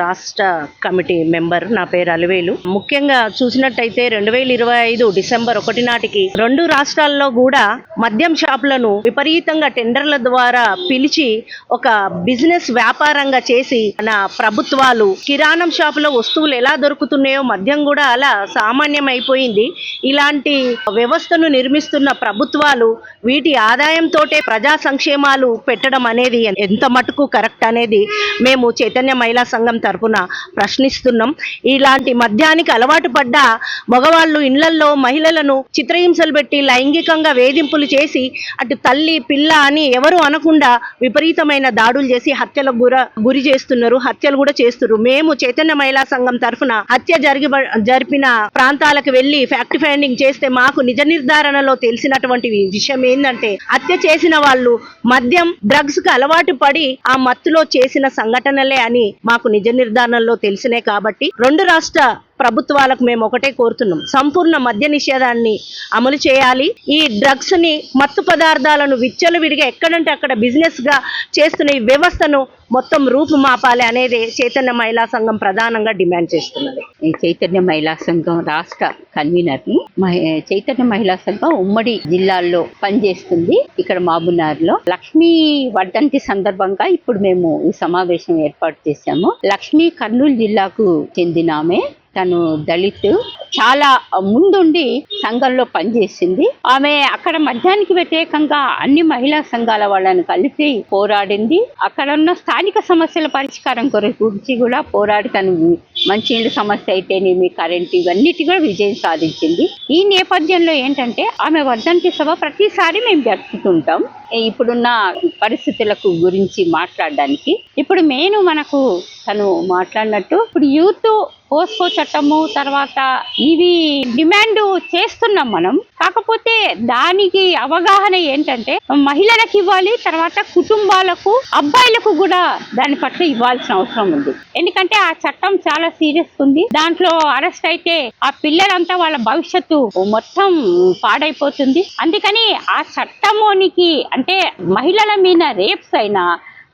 రాష్ట్ర committee member నా పేరు అలివేలు. ముఖ్యంగా చూసినట్టయితే రెండు వేల ఇరవై ఐదు డిసెంబర్ ఒకటి నాటికి రెండు రాష్ట్రాల్లో కూడా మద్యం షాపులను విపరీతంగా టెండర్ల ద్వారా పిలిచి ఒక బిజినెస్ వ్యాపారంగా చేసి మన ప్రభుత్వాలు కిరాణం షాపులో వస్తువులు ఎలా దొరుకుతున్నాయో మద్యం కూడా అలా సామాన్యమైపోయింది. ఇలాంటి వ్యవస్థను నిర్మిస్తున్న ప్రభుత్వాలు వీటి ఆదాయంతోటే ప్రజా సంక్షేమాలు పెట్టడం అనేది ఎంత మటుకు కరెక్ట్ అనేది మేము చైతన్య మహిళా సంఘం తరపున ప్రశ్నిస్తున్నాం. ఇలాంటి మద్యానికి అలవాటు పడ్డ మగవాళ్ళు ఇళ్ళల్లో మహిళలను చిత్రహింసలు పెట్టి లైంగికంగా వేధింపులు చేసి అటు తల్లి పిల్ల అని ఎవరు అనకుండా విపరీతమైన దాడులు చేసి హత్యలకు గుర గురి చేస్తున్నారు. హత్యలు కూడా చేస్తున్నారు. మేము చైతన్య మహిళా సంఘం తరఫున హత్య జరిగి జరిపిన ప్రాంతాలకు వెళ్ళి ఫ్యాక్ట్ ఫైండింగ్ చేస్తే మాకు నిజ నిర్ధారణలో తెలిసినటువంటి విషయం ఏంటంటే హత్య చేసిన వాళ్ళు మద్యం డ్రగ్స్కు అలవాటు పడి ఆ మత్తులో చేసిన సంఘటనలే అని మాకు నిజ నిర్ధారణలో తెలిసినాయి కాబట్టి రెండు రాష్ట్ర ప్రభుత్వాలకు మేము ఒకటే కోరుతున్నాం. సంపూర్ణ మద్య నిషేధాన్ని అమలు చేయాలి. ఈ డ్రగ్స్ని మత్తు పదార్థాలను విచ్చలవిడిగా ఎక్కడంటే అక్కడ బిజినెస్గా చేస్తున్న ఈ వ్యవస్థను మొత్తం రూపుమాపాలి అనేది చైతన్య మహిళా సంఘం ప్రధానంగా డిమాండ్ చేస్తున్నది. ఈ చైతన్య మహిళా సంఘం రాష్ట్ర కన్వీనర్ని. మహి- చైతన్య మహిళా సంఘం ఉమ్మడి జిల్లాల్లో పనిచేస్తుంది. ఇక్కడ మహబూబ్నగర్లో లక్ష్మీ వర్ధంతి సందర్భంగా ఇప్పుడు మేము ఈ సమావేశం ఏర్పాటు చేశాము. లక్ష్మీ కర్నూలు జిల్లాకు చెందిన ఆమె తను దళిత్. చాలా ముందుండి సంఘంలో పనిచేసింది. ఆమె అక్కడ మద్యానికి వ్యతిరేకంగా అన్ని మహిళా సంఘాల వాళ్ళని కలిసి పోరాడింది. అక్కడ ఉన్న స్థానిక సమస్యల పరిష్కారం గురించి కూడా పోరాడి తను మంచినీళ్ళ సమస్య అయితేనేమి కరెంట్ ఇవన్నిటి కూడా విజయం సాధించింది. ఈ నేపథ్యంలో ఏంటంటే ఆమె వర్ధంతి సభ ప్రతిసారి మేము జరుపుతుంటాం. ఇప్పుడున్న పరిస్థితులకు గురించి మాట్లాడడానికి. ఇప్పుడు మెయిన్ మనకు తను మాట్లాడినట్టు ఇప్పుడు యూత్ పోస్కో చట్టము తర్వాత ఇవి డిమాండ్ చేస్తున్నాం మనం. కాకపోతే దానికి అవగాహన ఏంటంటే మహిళలకు ఇవ్వాలి తర్వాత కుటుంబాలకు అబ్బాయిలకు కూడా దాని పట్ల ఇవ్వాల్సిన అవసరం ఉంది. ఎందుకంటే ఆ చట్టం చాలా సీరియస్ ఉంది. దాంట్లో అరెస్ట్ అయితే ఆ పిల్లలంతా వాళ్ళ భవిష్యత్తు మొత్తం పాడైపోతుంది. అందుకని ఆ చట్టమునికి అంటే మహిళల మీద రేప్స్ అయినా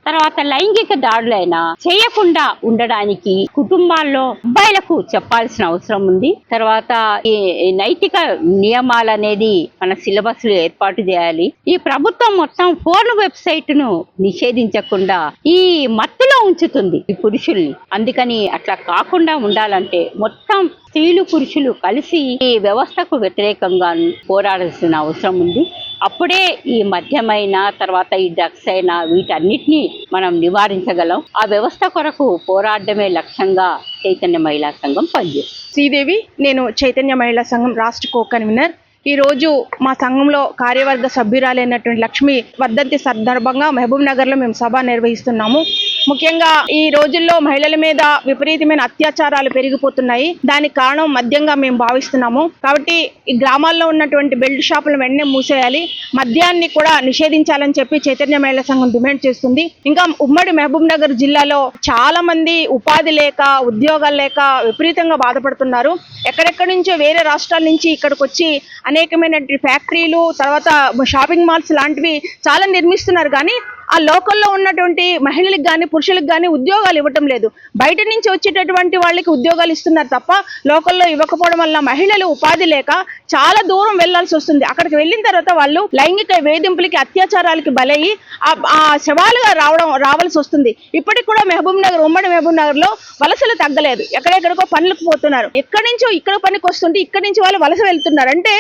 తర్వాత లైంగిక దాడులైనా చేయకుండా ఉండడానికి కుటుంబాల్లో అబ్బాయిలకు చెప్పాల్సిన అవసరం ఉంది. తర్వాత ఈ నైతిక నియమాలు అనేది మన సిలబస్లో ఏర్పాటు చేయాలి. ఈ ప్రభుత్వం మొత్తం ఫోన్ వెబ్సైట్ను నిషేధించకుండా ఈ మత్తులో ఉంచుతుంది ఈ పురుషుల్ని. అందుకని అట్లా కాకుండా ఉండాలంటే మొత్తం స్త్రీలు పురుషులు కలిసి ఈ వ్యవస్థకు వ్యతిరేకంగా పోరాడాల్సిన అవసరం ఉంది. అప్పుడే ఈ మద్యమైన తర్వాత ఈ డ్రగ్స్ అయినా వీటన్నిటిని మనం నివారించగలం. ఆ వ్యవస్థ కొరకు పోరాడమే లక్ష్యంగా చైతన్య మహిళా సంఘం పనిచేస్తుంది. శ్రీదేవి నేను చైతన్య మహిళా సంఘం రాష్ట్ర కో కన్వీనర్. ఈ రోజు మా సంఘంలో కార్యవర్గ సభ్యురాలైనటువంటి లక్ష్మి వర్ధంతి సందర్భంగా మహబూబ్ నగర్లో మేము సభ నిర్వహిస్తున్నాము. ముఖ్యంగా ఈ రోజుల్లో మహిళల మీద విపరీతమైన అత్యాచారాలు పెరిగిపోతున్నాయి. దానికి కారణం మద్యంగా మేము భావిస్తున్నాము. కాబట్టి ఈ గ్రామాల్లో ఉన్నటువంటి బెల్ట్ షాపులను వెంటనే మూసేయాలి. మద్యాన్ని కూడా నిషేధించాలని చెప్పి చైతన్య మహిళా సంఘం డిమాండ్ చేస్తుంది. ఇంకా ఉమ్మడి మహబూబ్ నగర్ జిల్లాలో చాలా మంది ఉపాధి లేక ఉద్యోగాలు లేక విపరీతంగా బాధపడుతున్నారు. ఎక్కడెక్కడి నుంచో వేరే రాష్ట్రాల నుంచి ఇక్కడికి వచ్చి అనేకమైనటువంటి ఫ్యాక్టరీలు తర్వాత షాపింగ్ మాల్స్ లాంటివి చాలా నిర్మిస్తున్నారు. కానీ ఆ లోకల్లో ఉన్నటువంటి మహిళలకు కానీ పురుషులకు కానీ ఉద్యోగాలు ఇవ్వటం లేదు. బయట నుంచి వచ్చేటటువంటి వాళ్ళకి ఉద్యోగాలు ఇస్తున్నారు తప్ప లోకల్లో ఇవ్వకపోవడం వల్ల మహిళలు ఉపాధి లేక చాలా దూరం వెళ్ళాల్సి వస్తుంది. అక్కడికి వెళ్ళిన తర్వాత వాళ్ళు లైంగిక వేధింపులకి అత్యాచారాలకి బలయ్యి ఆ- ఆ శవాలుగా రావడం రావాల్సి వస్తుంది. ఇప్పటికి కూడా మహబూబ్ నగర్ ఉమ్మడి మహబూబ్ నగర్లో వలసలు తగ్గలేదు. ఎక్కడెక్కడికో పనులకు పోతున్నారు. ఎక్కడి నుంచో ఇక్కడ పనికి వస్తుంటే ఇక్కడి నుంచి వాళ్ళు వలస వెళ్తున్నారు. అంటే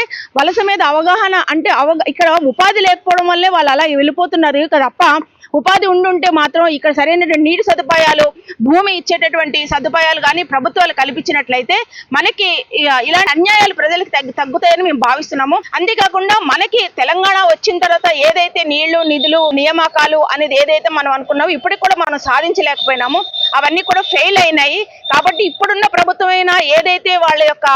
వలస మీద అవగాహన అంటే అవగా ఇక్కడ ఉపాధి లేకపోవడం వల్లే వాళ్ళు అలా వెళ్ళిపోతున్నారు తప్ప ఉపాధి ఉండుంటే మాత్రం ఇక్కడ సరైనటువంటి నీటి సదుపాయాలు భూమి ఇచ్చేటటువంటి సదుపాయాలు కానీ ప్రభుత్వాలు కల్పించినట్లయితే మనకి ఇలాంటి అన్యాయాలు ప్రజలకు తగ్గు తగ్గుతాయని మేము భావిస్తున్నాము. అంతేకాకుండా మనకి తెలంగాణ వచ్చిన తర్వాత ఏదైతే నీళ్ళు నిధులు నియామకాలు అనేది ఏదైతే మనం అనుకున్నామో ఇప్పటికి కూడా మనం సాధించలేకపోయినాము. అవన్నీ కూడా ఫెయిల్ అయినాయి. కాబట్టి ఇప్పుడున్న ప్రభుత్వం అయినా ఏదైతే వాళ్ళ యొక్క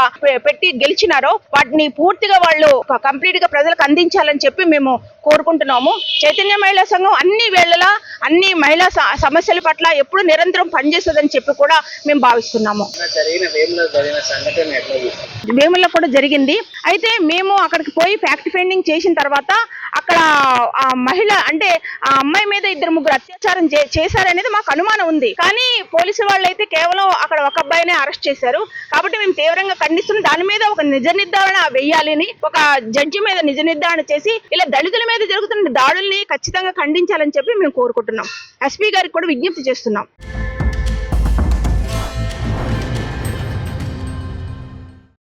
పెట్టి గెలిచినారో వాటిని పూర్తిగా వాళ్ళు కంప్లీట్గా ప్రజలకు అందించాలని చెప్పి మేము కోరుకుంటున్నాము. చైతన్య మహిళా సంఘం అన్ని వేళలా అన్ని మహిళా సమస్యల పట్ల ఎప్పుడు నిరంతరం పనిచేస్తుందని చెప్పి కూడా మేము భావిస్తున్నాము. వేముల్లో కూడా జరిగింది. అయితే మేము అక్కడికి పోయి ఫ్యాక్ట్ ఫైండింగ్ చేసిన తర్వాత అక్కడ ఆ మహిళ అంటే ఆ అమ్మాయి మీద ఇద్దరు ముగ్గురు అత్యాచారం చే- చేశారనేది మాకు అనుమానం ఉంది. కానీ పోలీసు వాళ్ళు అయితే కేవలం అక్కడ ఒక అబ్బాయినే అరెస్ట్ చేశారు. కాబట్టి మేము తీవ్రంగా ఖండిస్తున్నాం. దాని మీద ఒక నిజ నిర్ధారణ వెయ్యాలని ఒక జడ్జి మీద నిజ నిర్ధారణ చేసి ఇలా దళితుల మీద జరుగుతున్న దాడుల్ని ఖచ్చితంగా ఖండించాలని చెప్పి మేము కోరుకుంటున్నాం. ఎస్పీ గారికి కూడా విజ్ఞప్తి చేస్తున్నాం.